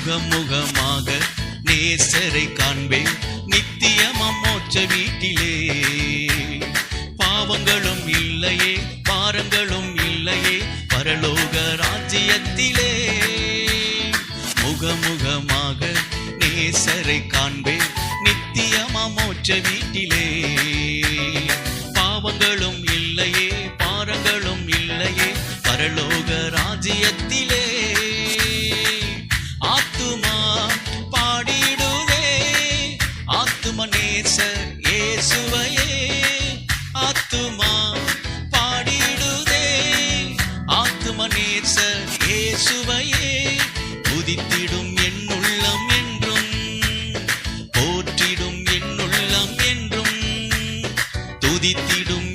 முகமுகமாக நேசரை காண்பேன். நித்தியமாம் மோட்ச வீட்டிலே. பாவங்களும் இல்லையே பாரங்களும் இல்லையே பரலோக ராஜ்யத்திலே. முகமுகமாக நேசரை காண்பேன். நித்தியமா மோட்ச வீட்டிலே. பாவங்களும் இல்லையே பாரங்களும் இல்லையே பரலோக ஆத்தும நேசர் இயேசுவையே ஆத்துமா பாடிடுதே. ஆத்தும நேசர் இயேசுவையே உதித்திடும் என் உள்ளம் என்றும் துதித்திடும்